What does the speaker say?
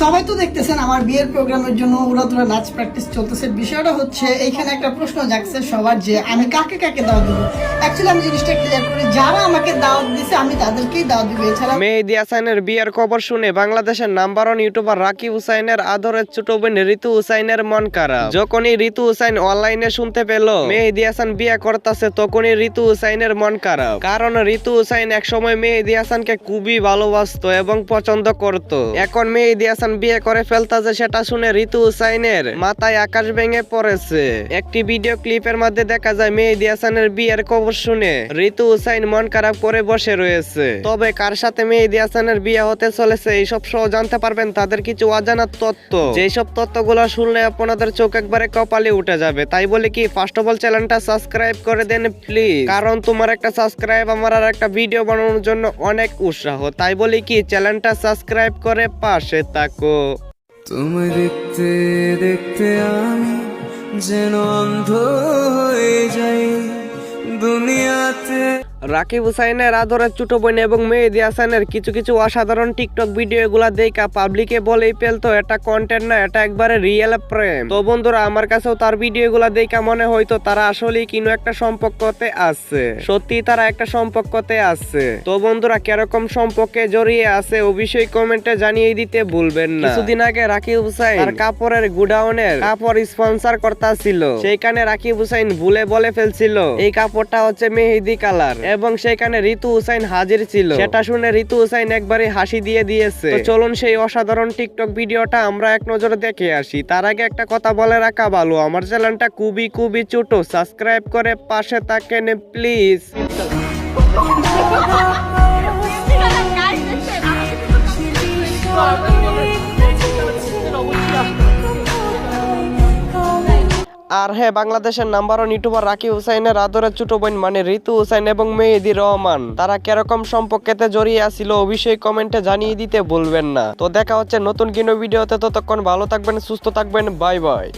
সবাই তো দেখতেছেন আমার বিয়ের প্রোগ্রামের জন্য উড়াদুরা নাচ প্র্যাকটিস চলতেছে। বিষয়টা হচ্ছে এইখানে একটা প্রশ্ন জাগছে সবার যে আমি কাকে কাকে দাওয়াত দেবো? অ্যাকচুয়ালি আমি জিনিসটা ক্লিয়ার করি, যারা আমাকে দাওয়াত দিছে, আমি তাদেরকেই দাওয়াত দিব। এছাড়া মেহেদি হাসানের বিয়ের খবর শুনে বাংলাদেশের নাম্বার ওয়ান ইউটিউবার রাকিব হুসাইনের আদরের ছোট বোন ঋতু হুসাইনের মন খারাপ। যখনই ঋতু হুসাইন অনলাইনে শুনতে পেল, মেহেদি হাসান বিয়ে করতেছে, তখনই ঋতু হুসাইনের মন খারাপ। কারণ ঋতু হুসাইন একসময় মেহেদি হাসানকে খুবই ভালোবাসতো এবং পছন্দ করত। এখন মেহেদি হাসান বিয়ে করে ফেলতাছে সেটা শুনে ঋতু হুসাইনের মাথায় আকাশ ভেঙে পড়েছে। একটি ভিডিও ক্লিপের মধ্যে দেখা যায়, মেহেদি হাসানের বিয়ের খবর শুনে ঋতু হুসাইন মন খারাপ করে বসে রয়েছে। তবে কার সাথে মেহেদি হাসানের বিয়ে হতে চলেছে, এইসব সহ জানতে পারবেন তাদের কিছু অজানা তথ্য যেসব তথ্যগুলো শুনলে আপনাদের চোখ একবারে কপালে উঠে যাবে। তাই বলে কি ফার্স্ট অফ অল চ্যানেলটা সাবস্ক্রাইব করে দেন প্লিজ কারণ তোমার একটা সাবস্ক্রাইব আমার আর একটা ভিডিও বানানোর জন্য অনেক উৎসাহ। তাই বলি কি চ্যানেলটা সাবস্ক্রাইব করে পাশে থাকো তোমায় দেখতে দেখতে আমি যেন অন্ধ রাকিব হুসাইনের আদরের ছোট বোন এবং মেহেদি হাসানের কিছু কিছু অসাধারণ টিকটক ভিডিও গুলা দেখা পাবলিকে বলেই ফেলতো, এটা কন্টেন্ট না, এটা একবারে রিয়েল প্রেম তো বন্ধুরা, আমার কাছেও তার ভিডিও গুলা দেখা মনে হয়তো তারা আসলেই কিনো একটা সম্পর্কতে আছে। সত্যি তারা একটা সম্পর্কতে আছে। তো বন্ধুরা, কীরকম সম্পর্কে জড়িয়ে আছে অবশ্যই কমেন্টে জানিয়ে দিতে ভুলবেন না। কিছুদিন আগে রাকিব হুসাইন তার কাপড়ের গুডাউনের কাপড় স্পন্সর করতা ছিল সেইখানে রাকিব হুসাইন ভুলে বলে ফেলছিল, এই কাপড়টা হচ্ছে মেহেদি কালার। এবং সেখানে ঋতু হুসাইন হাজির ছিল। সেটা শুনে ঋতু হুসাইন একবারে হাসি দিয়ে দিয়েছে। তো চলুন সেই অসাধারণ টিকটক ভিডিওটা আমরা এক নজরে দেখে আসি। তার আগে একটা কথা বলে রাখা ভালো, আমার চ্যানেলটা খুবই খুবই ছোট। সাবস্ক্রাইব করে পাশে থাকেন, প্লিজ। আর হ্যাঁ বাংলাদেশের নাম্বার ওয়ান ইউটিউবার রাকি হুসাইনের আদরের ছোট বোন মানে ঋতু হুসাইন এবং মেহেদি রহমান। তারা কেরকম সম্পর্কেতে জড়িয়ে আসিল অবশ্যই কমেন্টে জানিয়ে দিতে ভুলবেন না। তো দেখা হচ্ছে নতুন কিনো ভিডিওতে, ততক্ষণ ভালো থাকবেন, সুস্থ থাকবেন বাই বাই